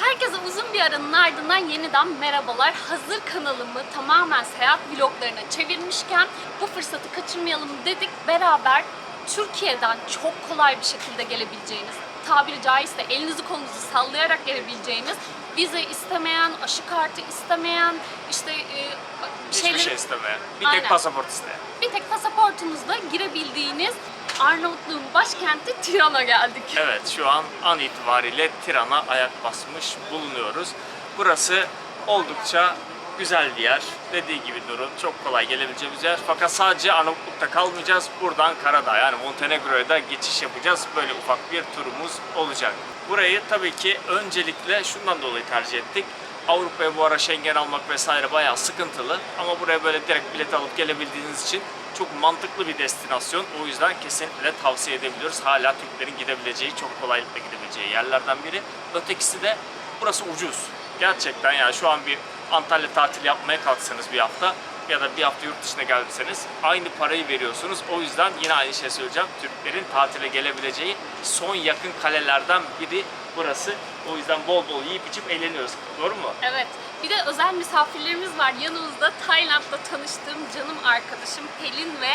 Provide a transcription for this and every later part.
Herkese uzun bir aranın ardından yeniden merhabalar. Hazır kanalımı tamamen seyahat vloglarına çevirmişken bu fırsatı kaçırmayalım dedik. Beraber Türkiye'den çok kolay bir şekilde gelebileceğiniz, tabiri caizse elinizi kolunuzu sallayarak gelebileceğiniz, vize istemeyen, aşı kartı istemeyen, işte e, Hiçbir şeyleri- şey istemeyen. Bir Aynen. tek pasaport isteyen. bir tek pasaportunuzla girebildiğiniz Arnavutluğun başkenti Tiran'a geldik. Evet şu an an itibariyle Tiran'a ayak basmış bulunuyoruz. Burası oldukça güzel bir yer. Dediği gibi Durun çok kolay gelebileceğimiz yer. Fakat sadece Arnavutluk'ta kalmayacağız. Buradan Karadağ yani Montenegro'ya da geçiş yapacağız. Böyle ufak bir turumuz olacak. Burayı tabii ki öncelikle şundan dolayı tercih ettik. Avrupa'ya bu ara Schengen almak vesaire bayağı sıkıntılı. Ama buraya böyle direkt bilet alıp gelebildiğiniz için çok mantıklı bir destinasyon. O yüzden kesinlikle tavsiye edebiliyoruz. Hala Türklerin gidebileceği, çok kolaylıkla gidebileceği yerlerden biri. Ötekisi de burası ucuz. Gerçekten yani şu an bir Antalya tatili yapmaya kalksanız bir hafta ya da bir hafta yurt dışına geldiyseniz aynı parayı veriyorsunuz. O yüzden yine aynı şey söyleyeceğim. Türklerin tatile gelebileceği son yakın kalelerden biri burası. O yüzden bol bol yiyip içip eğleniyoruz. Doğru mu? Evet. Bir de özel misafirlerimiz var. Yanımızda Tayland'da tanıştığım canım arkadaşım Pelin ve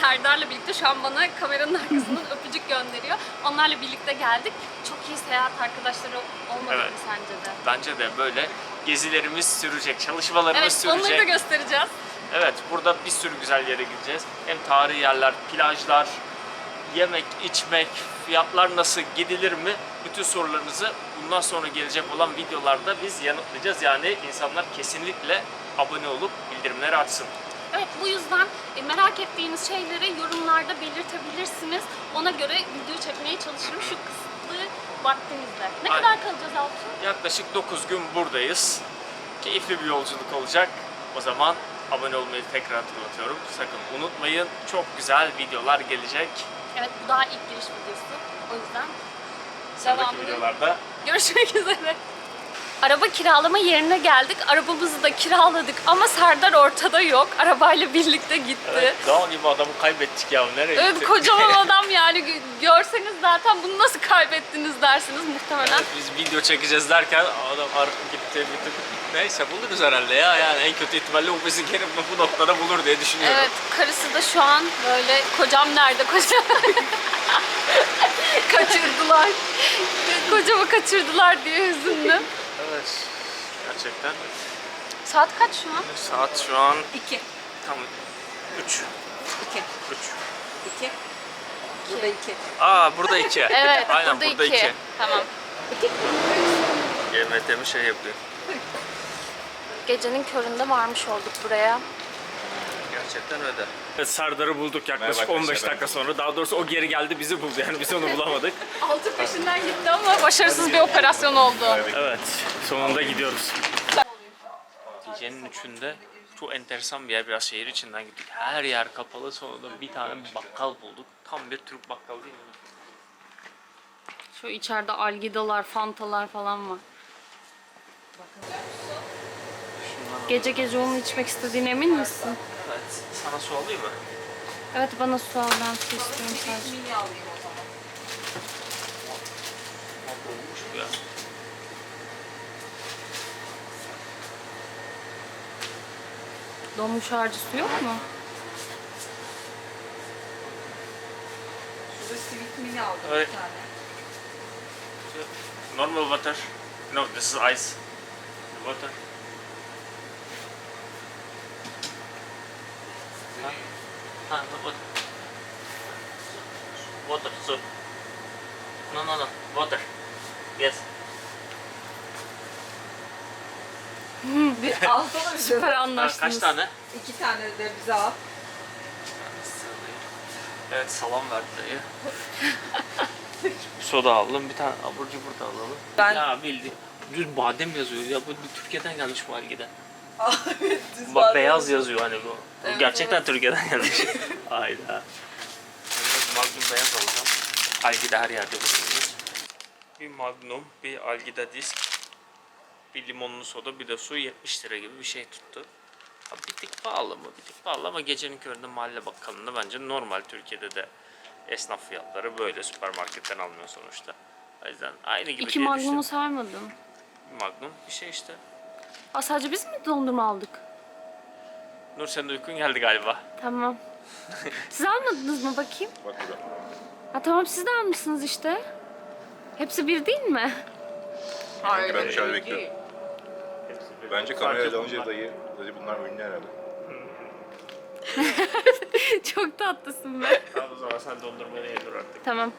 Serdar'la birlikte şu an bana kameranın arkasından öpücük gönderiyor. Onlarla birlikte geldik. Çok iyi seyahat arkadaşları olmadı Evet. mı sence de? Bence de böyle gezilerimiz sürecek, çalışmalarımız Evet, onları sürecek. da göstereceğiz. Evet, burada bir sürü güzel yere gideceğiz. Hem tarihi yerler, plajlar, yemek, içmek, fiyatlar nasıl, gidilir mi? Bütün sorularınızı bundan sonra gelecek olan videolarda biz yanıtlayacağız. Yani insanlar kesinlikle abone olup bildirimleri açsın. Evet, bu yüzden e, merak ettiğiniz şeyleri yorumlarda belirtebilirsiniz. Ona göre video çekmeye çalışırım şu kısıtlı vaktimizde. Ne Aynen. kadar kalacağız Altun? Yaklaşık 9 gün buradayız. Keyifli bir yolculuk olacak. O zaman abone olmayı tekrar hatırlatıyorum. Sakın unutmayın. Çok güzel videolar gelecek. Evet, bu daha ilk giriş videosu. O yüzden Sonraki videolarda Görüşmek üzere. Araba kiralama yerine geldik. Arabamızı da kiraladık ama Serdar ortada yok. Arabayla birlikte gitti. Evet, dağ gibi adamı kaybettik ya. Nereye Evet, gitti? kocaman adam yani Gö- görseniz zaten bunu nasıl kaybettiniz dersiniz muhtemelen. Evet, biz video çekeceğiz derken adam gitti gitti. Neyse buluruz herhalde ya. Yani en kötü ihtimalle o bizi gene bu noktada bulur diye düşünüyorum. Evet, karısı da şu an böyle kocam nerede kocam? kaçırdılar. Kocamı kaçırdılar diye hüzünlü. Evet. Gerçekten. Saat kaç şu an? Saat şu an 2. tam 3. 2. 3. 2. Burada 2. Aa burada 2. Evet, Aynen burada, burada iki. 2. Tamam. GMT mi şey yapıyor. Gecenin köründe varmış olduk buraya. Gerçekten öyle. Evet, Serdar'ı bulduk yaklaşık Merhaba 15 arkadaşlar, dakika sonra. Daha doğrusu o geri geldi bizi buldu yani biz onu bulamadık. Altı peşinden gitti ama başarısız bir operasyon oldu. Evet sonunda gidiyoruz. Gecenin üçünde çok enteresan bir yer biraz şehir içinden gittik. Her yer kapalı sonunda bir tane bakkal bulduk. Tam bir Türk bakkalı değil mi? Şu içeride algidalar, fantalar falan var. Gece gece onu içmek istediğine emin misin? Sana su alayım mı? Evet bana su al ben su istiyorum sadece. Mini alayım o zaman. Olmuş bu ya. Donmuş harcı su yok mu? Şurada sweet mini aldım Evet. bir tane. Normal water. No, this is ice. Water. Ha? Ha, no, water. Water, so. No, no, no. Water. Yes. Bir alsana bir şey. Süper anlaştınız. kaç tane? İki tane de bize al. Evet salam verdi dayı. Soda aldım. Bir tane abur cubur da alalım. Ben- Ya bildi. Düz badem yazıyor. Ya bu Türkiye'den gelmiş bu algide. Bak beyaz yazıyor hani bu. Evet, Gerçekten evet. Türkiye'den gelmiş. Hayda. Magnum beyaz alacağım. Algida her yerde bulunuyor. Bir Magnum, bir Algida disk, bir limonlu soda, bir de su 70 lira gibi bir şey tuttu. Ha, bir tık pahalı mı? Bir tık pahalı ama gecenin köründe mahalle bakkalında bence normal Türkiye'de de esnaf fiyatları böyle süpermarketten almıyor sonuçta. O yüzden aynı gibi İki diye magnumu saymadım. Magnum bir şey işte. Aa, sadece biz mi dondurma aldık? Nur senin uykun geldi galiba. Tamam. Siz almadınız mı bakayım? Bak burada. Ha tamam siz de almışsınız işte. Hepsi bir değil mi? Hayır. Ben dışarıda bekliyorum. Bence dalınca bunlar. dayı, dayı bunlar ünlü herhalde. Çok tatlısın be. Tamam o zaman sen dondurmayı ye dur artık. Tamam.